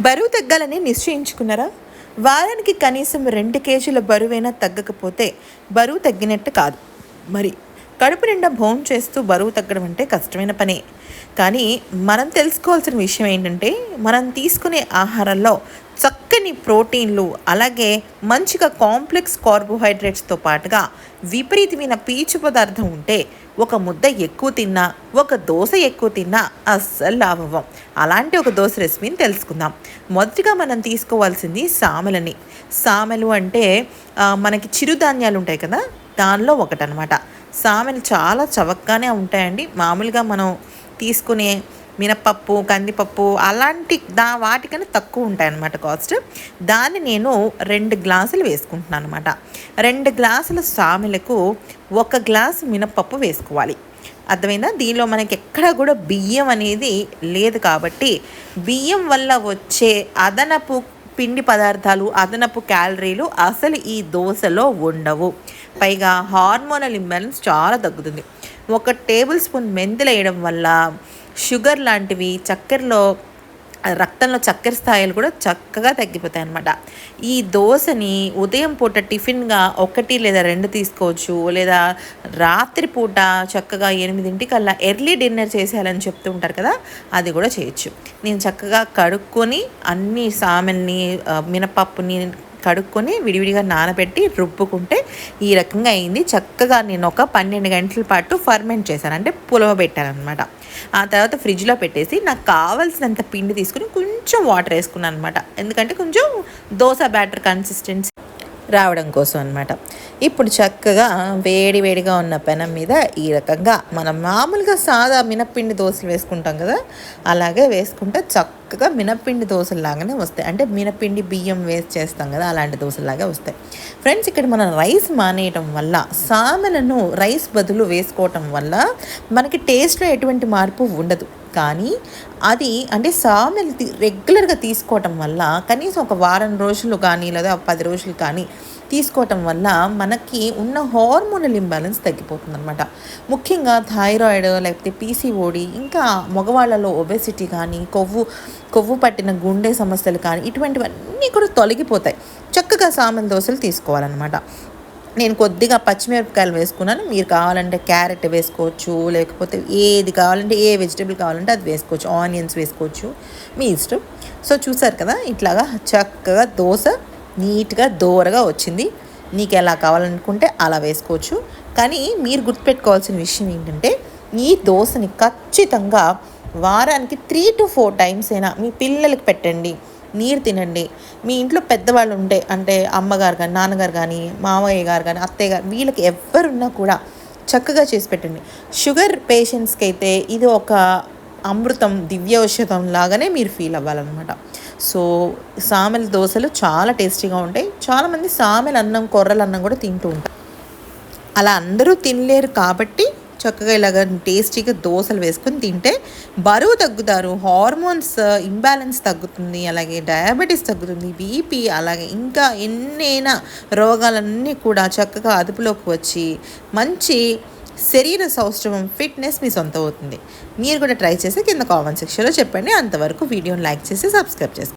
బరువు తగ్గాలని నిశ్చయించుకున్నారా? వారానికి కనీసం రెండు కేజీల బరువైనా తగ్గకపోతే బరువు తగ్గినట్టు కాదు. మరి కడుపు నిండా భోం చేస్తూ బరువు తగ్గడం అంటే కష్టమైన పనే. కానీ మనం తెలుసుకోవాల్సిన విషయం ఏంటంటే మనం తీసుకునే ఆహారంలో చక్కని ప్రోటీన్లు అలాగే మంచిగా కాంప్లెక్స్ కార్బోహైడ్రేట్స్తో పాటుగా విపరీతమైన పీచు పదార్థం ఉంటే ఒక ముద్ద ఎక్కువ తిన్నా ఒక దోశ ఎక్కువ తిన్నా అస్సలు లాభవం అలాంటి ఒక దోశ రెసిపీని తెలుసుకుందాం. మొదటిగా మనం తీసుకోవాల్సింది సామెలని. సామెలు అంటే మనకి చిరుధాన్యాలు ఉంటాయి కదా? దానిలో ఒకటనమాట సామెలు చాలా చవక్గానే ఉంటాయండి. మామూలుగా మనం తీసుకునే మినపప్పు కందిపప్పు అలాంటి దా వాటికన్నా తక్కువ ఉంటాయన్నమాట కాస్ట్ దాన్ని నేను రెండు గ్లాసులు వేసుకుంటున్నాను అనమాట రెండు గ్లాసుల సామెలకు ఒక గ్లాస్ మినపప్పు వేసుకోవాలి. అర్థమైందా? దీనిలో మనకి ఎక్కడ కూడా బియ్యం అనేది లేదు కాబట్టి బియ్యం వల్ల వచ్చే అదనపు పిండి పదార్థాలు అదనపు క్యాలరీలు అసలు ఈ దోశలో ఉండవు. పైగా హార్మోనల్ ఇంబ్యాలెన్స్ చాలా తగ్గుతుంది. ఒక టేబుల్ స్పూన్ మెంతులు వేయడం వల్ల షుగర్ లాంటివి చక్కెరలో రక్తంలో చక్కెర స్థాయిలు కూడా చక్కగా తగ్గిపోతాయి అన్నమాట. ఈ దోశని ఉదయం పూట టిఫిన్గా ఒకటి లేదా రెండు తీసుకోవచ్చు లేదా రాత్రి పూట చక్కగా ఎనిమిదింటికల్లా ఎర్లీ డిన్నర్ చేసేయాలని చెప్తూ ఉంటారు కదా అది కూడా చేయొచ్చు. నేను చక్కగా కడుక్కొని అన్ని సామెల్ని మినపప్పుని కడుక్కొని విడివిడిగా నానబెట్టి రుబ్బుకుంటే ఈ రకంగా అయింది. చక్కగా నేను ఒక పన్నెండు గంటల పాటు ఫర్మెంట్ చేశాను. అంటే పులవబెట్టాను అనమాట ఆ తర్వాత ఫ్రిడ్జ్లో పెట్టేసి నాకు కావాల్సినంత పిండి తీసుకుని కొంచెం వాటర్ వేసుకున్నాను అనమాట ఎందుకంటే కొంచెం దోశ బ్యాటర్ కన్సిస్టెన్సీ రావడం కోసం అనమాట ఇప్పుడు చక్కగా వేడి వేడిగా ఉన్న పెనం మీద ఈ రకంగా మనం మామూలుగా సాదా మినప్పిండి దోశలు వేసుకుంటాం కదా అలాగే వేసుకుంటే చక్కగా మినపిండి దోశలు లాగానే వస్తాయి. అంటే మినపిండి బియ్యం వేస్ట్ చేస్తాం కదా అలాంటి దోశలాగా వస్తాయి. ఫ్రెండ్స్ ఇక్కడ మనం రైస్ మానేయటం వల్ల సామెలను రైస్ బదులు వేసుకోవటం వల్ల మనకి టేస్ట్లో ఎటువంటి మార్పు ఉండదు. కానీ అది అంటే సామెలు రెగ్యులర్గా తీసుకోవటం వల్ల కనీసం ఒక వారం రోజులు కానీ లేదా పది రోజులు కానీ తీసుకోవటం వల్ల మనకి ఉన్న హార్మోనల్ ఇంబ్యాలెన్స్ తగ్గిపోతుంది అనమాట ముఖ్యంగా థైరాయిడ్ లేకపోతే పీసీఓడి ఇంకా మగవాళ్ళలో ఒబెసిటీ కానీ కొవ్వు కొవ్వు పట్టిన గుండె సమస్యలు కానీ ఇటువంటివన్నీ కూడా తొలగిపోతాయి. చక్కగా సామెల దోశలు తీసుకోవాలన్నమాట. నేను కొద్దిగా పచ్చిమిరపకాయలు వేసుకున్నాను. మీరు కావాలంటే క్యారెట్ వేసుకోవచ్చు లేకపోతే ఏది కావాలంటే ఏ వెజిటేబుల్ కావాలంటే అది వేసుకోవచ్చు. ఆనియన్స్ వేసుకోవచ్చు. మీ ఇష్టం. సో చూసారు కదా ఇట్లాగా చక్కగా దోశ నీట్గా దోరగా వచ్చింది. నీకు ఎలా కావాలనుకుంటే అలా వేసుకోవచ్చు. కానీ మీరు గుర్తుపెట్టుకోవాల్సిన విషయం ఏంటంటే ఈ దోశని ఖచ్చితంగా వారానికి త్రీ టు ఫోర్ టైమ్స్ అయినా మీ పిల్లలకి పెట్టండి. నీరు తినండి. మీ ఇంట్లో పెద్దవాళ్ళు ఉంటే అంటే అమ్మగారు కానీ నాన్నగారు కానీ మామయ్య గారు కానీ అత్తయ్య గారు వీళ్ళకి ఎవరున్నా కూడా చక్కగా చేసి పెట్టండి. షుగర్ పేషెంట్స్కి అయితే ఇది ఒక అమృతం దివ్య ఔషధం లాగానే మీరు ఫీల్ అవ్వాలన్నమాట. సో సామెల దోశలు చాలా టేస్టీగా ఉంటాయి. చాలామంది సామెల అన్నం కొర్రల అన్నం కూడా తింటూ ఉంటారు. అలా అందరూ తినలేరు కాబట్టి చక్కగా ఇలాగ టేస్టీగా దోశలు వేసుకొని తింటే బరువు తగ్గుతారు. హార్మోన్స్ ఇంబ్యాలెన్స్ తగ్గుతుంది. అలాగే డయాబెటీస్ తగ్గుతుంది. బీపీ అలాగే ఇంకా ఎన్నైనా రోగాలన్నీ కూడా చక్కగా అదుపులోకి వచ్చి మంచి శరీర సౌష్ఠవం ఫిట్నెస్ మీ సొంతం అవుతుంది. మీరు కూడా ట్రై చేసి కింద కామెంట్ సెక్షన్లో చెప్పండి. అంతవరకు వీడియోని లైక్ చేసి సబ్స్క్రైబ్ చేసుకోండి.